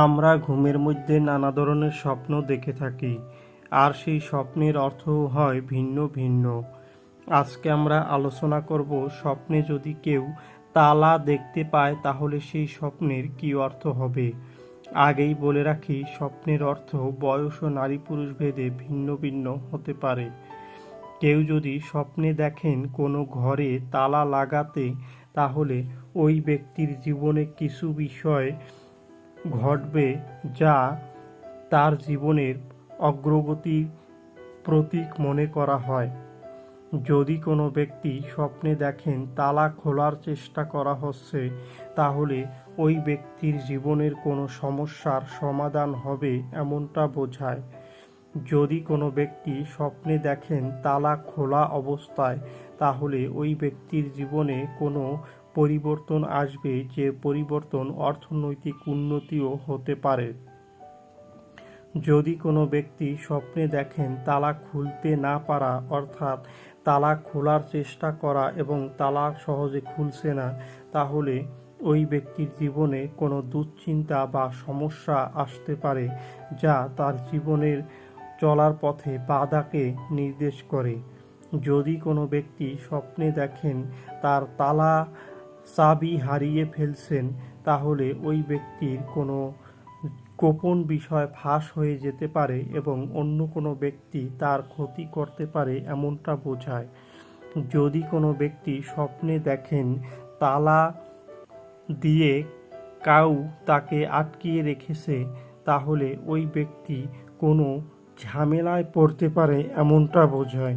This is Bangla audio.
আমরা ঘুমের মধ্যে নানা ধরনের স্বপ্ন দেখে থাকি, আর সেই স্বপ্নের অর্থও হয় ভিন্ন ভিন্ন। আজকে আমরা আলোচনা করব স্বপ্নে যদি কেউ তালা দেখতে পায়, তাহলে সেই স্বপ্নের কী অর্থ হবে? আগেই বলে রাখি, স্বপ্নের অর্থ বয়স ও নারী পুরুষ ভেদে ভিন্ন ভিন্ন হতে পারে। কেউ যদি স্বপ্নে দেখেন কোনো ঘরে তালা লাগাতে, তাহলে ওই ব্যক্তির জীবনে কিছু বিষয় ঘটবে যা তার জীবনের অগ্রগতির প্রতীক মনে করা হয়। যদি কোনো ব্যক্তি স্বপ্নে দেখেন তালা খোলার চেষ্টা করা হচ্ছে, তাহলে ওই ব্যক্তির জীবনের কোনো সমস্যার সমাধান হবে এমনটা বোঝায়। যদি কোনো ব্যক্তি স্বপ্নে দেখেন তালা খোলা অবস্থায়, তাহলে ওই ব্যক্তির জীবনে কোনো পরিবর্তন আসবে যে পরিবর্তন অর্থনৈতিক উন্নতিও হতে পারে। যদি কোনো ব্যক্তি স্বপ্নে দেখেন তালা খুলতে না পারা, অর্থাৎ তালা খোলার চেষ্টা করা এবং তালা সহজে খুলছে না, তাহলে ওই ব্যক্তির জীবনে কোনো দুশ্চিন্তা বা সমস্যা আসতে পারে, যা তার জীবনের চলার পথে বাধাকে নির্দেশ করে। যদি কোনো ব্যক্তি স্বপ্নে দেখেন তার তালা চাবি হারিয়ে ফেলছেন, তাহলে ওই ব্যক্তির কোনো গোপন বিষয় ফাঁস হয়ে যেতে পারে এবং অন্য কোনো ব্যক্তি তার ক্ষতি করতে পারে এমনটা বোঝায়। যদি কোনো ব্যক্তি স্বপ্নে দেখেন তালা দিয়ে কাউ তাকে আটকিয়ে রেখেছে, তাহলে ওই ব্যক্তি কোনো ঝামেলায় পড়তে পারে এমনটা বোঝায়।